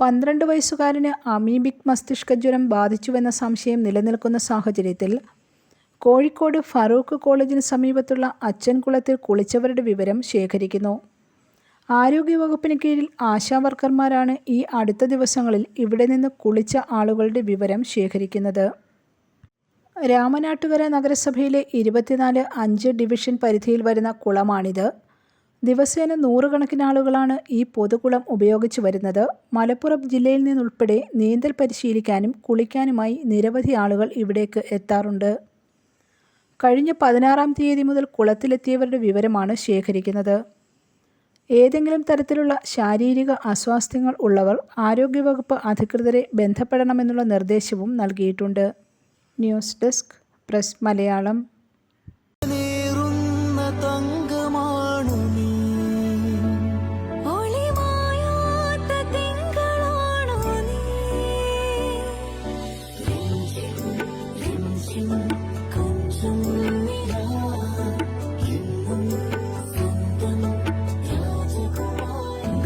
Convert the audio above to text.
പന്ത്രണ്ട് വയസ്സുകാരന് അമീബിക് മസ്തിഷ്കജ്വരം ബാധിച്ചുവെന്ന സംശയം നിലനിൽക്കുന്ന സാഹചര്യത്തിൽ കോഴിക്കോട് ഫറൂഖ് കോളേജിന് സമീപത്തുള്ള അച്ഛൻകുളത്തിൽ കുളിച്ചവരുടെ വിവരം ശേഖരിക്കുന്നു. ആരോഗ്യവകുപ്പിന് കീഴിൽ ആശാവർക്കർമാരാണ് ഈ അടുത്ത ദിവസങ്ങളിൽ ഇവിടെ നിന്ന് കുളിച്ച ആളുകളുടെ വിവരം ശേഖരിക്കുന്നത്. രാമനാട്ടുകര നഗരസഭയിലെ ഇരുപത്തിനാല് അഞ്ച് ഡിവിഷൻ പരിധിയിൽ വരുന്ന കുളമാണിത്. ദിവസേന നൂറുകണക്കിന് ആളുകളാണ് ഈ പൊതുകുളം ഉപയോഗിച്ചു വരുന്നത്. മലപ്പുറം ജില്ലയിൽ നിന്നുൾപ്പെടെ നീന്തൽ പരിശീലിക്കാനും കുളിക്കാനുമായി നിരവധി ആളുകൾ ഇവിടേക്ക് എത്താറുണ്ട്. കഴിഞ്ഞ പതിനാറാം തീയതി മുതൽ കുളത്തിലെത്തിയവരുടെ വിവരമാണ് ശേഖരിക്കുന്നത്. ഏതെങ്കിലും തരത്തിലുള്ള ശാരീരിക അസ്വാസ്ഥ്യങ്ങൾ ഉള്ളവർ ആരോഗ്യവകുപ്പ് അധികൃതരെ ബന്ധപ്പെടണമെന്നുള്ള നിർദ്ദേശവും നൽകിയിട്ടുണ്ട്. News desk press Malayalam. രാജകുമാരി